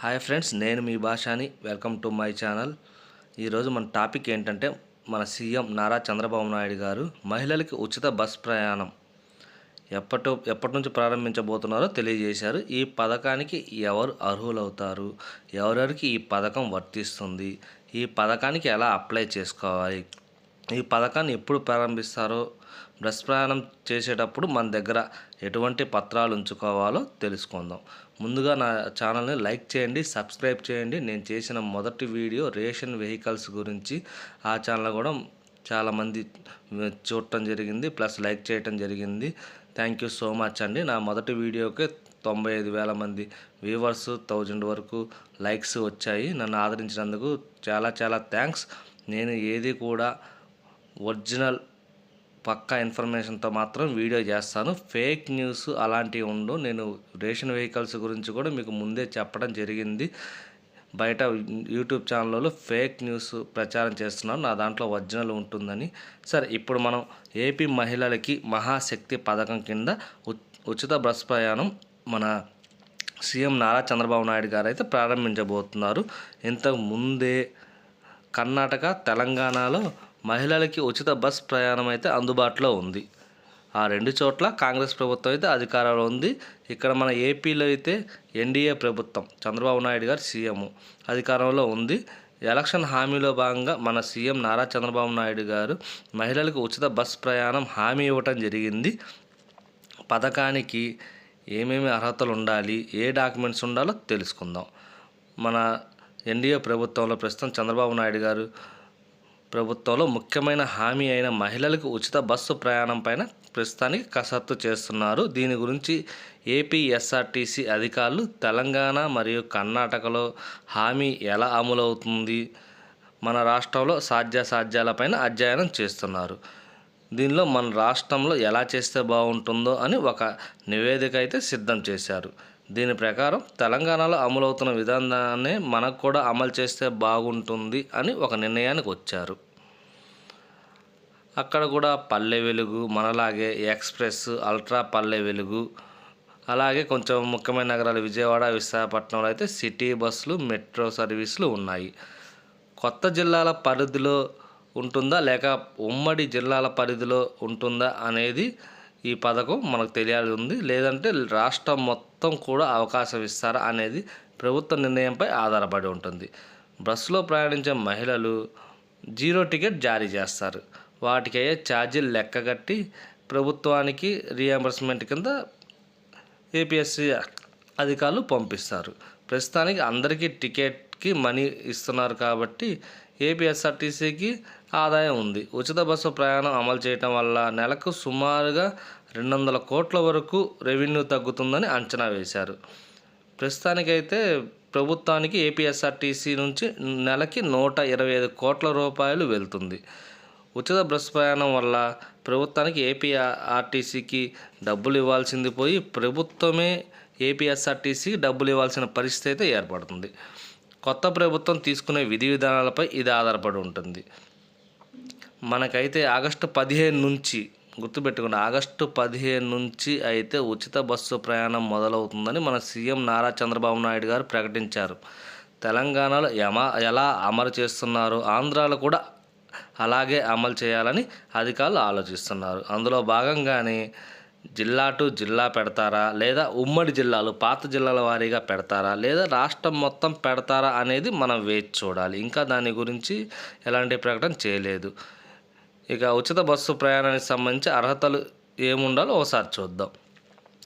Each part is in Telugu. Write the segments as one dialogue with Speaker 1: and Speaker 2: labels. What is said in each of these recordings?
Speaker 1: హాయ్ ఫ్రెండ్స్ నేను మీ భాషాని. Welcome to my channel. ఈరోజు మన టాపిక్ ఏంటంటే మన సీఎం నారా చంద్రబాబు నాయుడు గారు మహిళలకి ఉచిత బస్ ప్రయాణం. ఎప్పటి ఎప్పటి నుంచి ప్రారంభించబోతున్నారో తెలియజేశారు. ఈ పథకానికి ఎవరు అర్హులవుతారు? ఎవరెవరికి ఈ పథకం వర్తిస్తుంది? ఈ పథకానికి ఎలా అప్లై చేసుకోవాలి? ఈ పథకాన్ని ఎప్పుడు ప్రారంభిస్తారో బస్ ప్రయాణం చేసేటప్పుడు మన దగ్గర ఎటువంటి పత్రాలు ఉంచుకోవాలో తెలుసుకుందాం. ముందుగా నా ఛానల్ని లైక్ చేయండి సబ్స్క్రైబ్ చేయండి. నేను చేసిన మొదటి వీడియో రేషన్ వెహికల్స్ గురించి ఆ ఛానల్ కూడా చాలామంది చూడటం జరిగింది ప్లస్ లైక్ చేయటం జరిగింది. థ్యాంక్ యూ సో మచ్ అండి. నా మొదటి వీడియోకి తొంభై ఐదు వేల మంది వ్యూవర్స్ థౌజండ్ వరకు లైక్స్ వచ్చాయి. నన్ను ఆదరించినందుకు చాలా చాలా థ్యాంక్స్. నేను ఏది కూడా ఒరిజినల్ పక్కా ఇన్ఫర్మేషన్తో మాత్రం వీడియో చేస్తాను. ఫేక్ న్యూస్ అలాంటివి ఉండు నేను రేషన్ వెహికల్స్ గురించి కూడా మీకు ముందే చెప్పడం జరిగింది. బయట యూట్యూబ్ ఛానల్లో ఫేక్ న్యూస్ ప్రచారం చేస్తున్నాను. నా దాంట్లో ఒరిజినల్ ఉంటుందని. సరే ఇప్పుడు మనం ఏపీ మహిళలకి మహాశక్తి పథకం కింద ఉ- ఉచిత బస్ ప్రయాణం మన సీఎం నారా చంద్రబాబు నాయుడు గారు అయితే ప్రారంభించబోతున్నారు. ఇంతకు ముందే కర్ణాటక తెలంగాణలో మహిళలకి ఉచిత బస్ ప్రయాణం అయితే అందుబాటులో ఉంది. ఆ రెండు చోట్ల కాంగ్రెస్ ప్రభుత్వం అయితే అధికారంలో ఉంది. ఇక్కడ మన ఏపీలో అయితే ఎన్డీఏ ప్రభుత్వం చంద్రబాబు నాయుడు గారు సీఎం అధికారంలో ఉంది. ఎలక్షన్ హామీలో భాగంగా మన సీఎం నారా చంద్రబాబు నాయుడు గారు మహిళలకు ఉచిత బస్ ప్రయాణం హామీ ఇవ్వటం జరిగింది. పథకానికి ఏమేమి అర్హతలు ఉండాలి ఏ డాక్యుమెంట్స్ ఉండాలో తెలుసుకుందాం. మన ఎన్డీఏ ప్రభుత్వంలో ప్రస్తుతం చంద్రబాబు నాయుడు గారు ప్రభుత్వంలో ముఖ్యమైన హామీ అయిన మహిళలకు ఉచిత బస్సు ప్రయాణం పైన ప్రస్తుతానికి కసరత్తు చేస్తున్నారు. దీని గురించి ఏపీఎస్ఆర్టీసీ అధికారులు తెలంగాణ మరియు కర్ణాటకలో హామీ ఎలా అమలవుతుంది? మన రాష్ట్రంలో సాధ్యాసాధ్యాలపైన అధ్యయనం చేస్తున్నారు. దీనిలో మన రాష్ట్రంలో ఎలా చేస్తే బాగుంటుందో అని ఒక నివేదిక అయితే సిద్ధం చేశారు. దీని ప్రకారం తెలంగాణలో అమలవుతున్న విధానాన్ని మనకు కూడా అమలు చేస్తే బాగుంటుంది అని ఒక నిర్ణయానికి వచ్చారు. అక్కడ కూడా పల్లె వెలుగు మనలాగే ఎక్స్ప్రెస్ అల్ట్రా పల్లె వెలుగు అలాగే కొంచెం ముఖ్యమైన నగరాలు విజయవాడ విశాఖపట్నంలో అయితే సిటీ బస్సులు మెట్రో సర్వీసులు ఉన్నాయి. కొత్త జిల్లాల పరిధిలో ఉంటుందా లేక ఉమ్మడి జిల్లాల పరిధిలో ఉంటుందా అనేది ఈ పథకం మనకు తెలియాలి ఉంది. లేదంటే రాష్ట్రం మొత్తం మొత్తం కూడా అవకాశం ఇస్తారా అనేది ప్రభుత్వ నిర్ణయంపై ఆధారపడి ఉంటుంది. బస్సులో ప్రయాణించే మహిళలు జీరో టికెట్ జారీ చేస్తారు. వాటికి అయ్యే ఛార్జీలు లెక్కగట్టి ప్రభుత్వానికి రీఎంబర్స్మెంట్ కింద ఏపీఎస్సీ అధికారులు పంపిస్తారు. ప్రస్తుతానికి అందరికీ టికెట్కి మనీ ఇస్తున్నారు కాబట్టి ఏపీఎస్ఆర్టీసీకి ఆదాయం ఉంది. ఉచిత బస్సు ప్రయాణం అమలు చేయటం వల్ల నెలకు సుమారుగా రెండు వందల కోట్ల వరకు రెవెన్యూ తగ్గుతుందని అంచనా వేశారు. ప్రస్తుతానికైతే ప్రభుత్వానికి ఏపీఎస్ఆర్టీసీ నుంచి నెలకి నూట ఇరవై ఐదు కోట్ల రూపాయలు వెళ్తుంది. ఉచిత బస్ ప్రయాణం వల్ల ప్రభుత్వానికి ఏపీఆర్టీసీకి డబ్బులు ఇవ్వాల్సింది పోయి ప్రభుత్వమే ఏపీఎస్ఆర్టీసీకి డబ్బులు ఇవ్వాల్సిన పరిస్థితి అయితే ఏర్పడుతుంది. కొత్త ప్రభుత్వం తీసుకునే విధి విధానాలపై ఇది ఆధారపడి ఉంటుంది. మనకైతే ఆగస్టు పదిహేను నుంచి గుర్తుపెట్టుకుని ఆగస్టు పదిహేను నుంచి అయితే ఉచిత బస్సు ప్రయాణం మొదలవుతుందని మన సీఎం నారా చంద్రబాబు నాయుడు గారు ప్రకటించారు. తెలంగాణలో ఎమా ఎలా అమలు చేస్తున్నారు? ఆంధ్రాలో కూడా అలాగే అమలు చేయాలని అధికారులు ఆలోచిస్తున్నారు. అందులో భాగంగానే జిల్లా టు జిల్లా పెడతారా? లేదా ఉమ్మడి జిల్లాలు పాత జిల్లాల వారీగా పెడతారా? లేదా రాష్ట్రం మొత్తం పెడతారా అనేది మనం వేచి చూడాలి. ఇంకా దాని గురించి ఎలాంటి ప్రకటన చేయలేదు. ఇక ఉచిత బస్సు ప్రయాణానికి సంబంధించి అర్హతలు ఏముండాలో ఒకసారి చూద్దాం.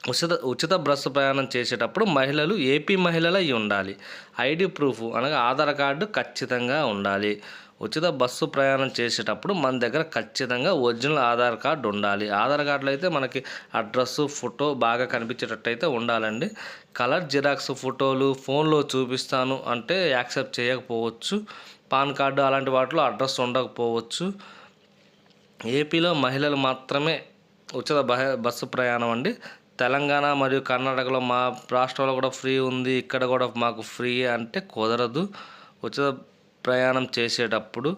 Speaker 1: ఉచిత ఉచిత బస్సు ప్రయాణం చేసేటప్పుడు మహిళలు ఏపీ మహిళలై ఉండాలి. ఐడి ప్రూఫ్ అనగా ఆధార్ కార్డు ఖచ్చితంగా ఉండాలి. ఉచిత బస్సు ప్రయాణం చేసేటప్పుడు మన దగ్గర ఖచ్చితంగా ఒరిజినల్ ఆధార్ కార్డు ఉండాలి. ఆధార్ కార్డులో అయితే మనకి అడ్రస్ ఫోటో బాగా కనిపించేటట్టు అయితే ఉండాలండి. కలర్ జిరాక్స్ ఫోటోలు ఫోన్లో చూపిస్తాను అంటే యాక్సెప్ట్ చేయకపోవచ్చు. పాన్ కార్డు అలాంటి వాటిలో అడ్రస్ ఉండకపోవచ్చు. ఏపీలో మహిళలు మాత్రమే ఉచిత బహ బస్సు ప్రయాణం అండి. తెలంగాణ మరియు కర్ణాటకలో మా రాష్ట్రంలో కూడా ఫ్రీ ఉంది. ఇక్కడ కూడా మాకు ఫ్రీ అంటే కుదరదు. ఉచిత ప్రయాణం చేసేటప్పుడు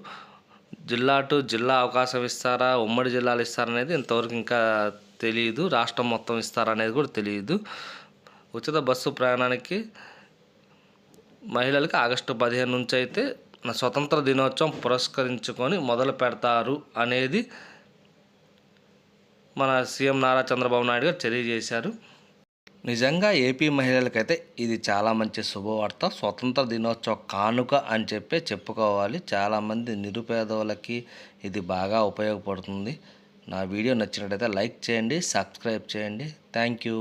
Speaker 1: జిల్లా టు జిల్లా అవకాశం ఇస్తారా? ఉమ్మడి జిల్లాలు ఇస్తారా అనేది ఇంతవరకు ఇంకా తెలియదు రాష్ట్రం మొత్తం ఇస్తారా అనేది కూడా తెలియదు ఉచిత బస్సు ప్రయాణానికి మహిళలకు ఆగస్టు పదిహేను నుంచి అయితే స్వతంత్ర దినోత్సవం పురస్కరించుకొని మొదలు పెడతారు అనేది మన సీఎం నారా చంద్రబాబు నాయుడు గారు తెలియజేశారు. నిజంగా ఏపీ మహిళలకైతే ఇది చాలా మంచి శుభవార్త. స్వతంత్ర దినోత్సవ కానుక అని చెప్పే చెప్పుకోవాలి. చాలామంది నిరుపేదవులకి ఇది బాగా ఉపయోగపడుతుంది. నా వీడియో నచ్చినట్టయితే లైక్ చేయండి సబ్స్క్రైబ్ చేయండి. Thank you.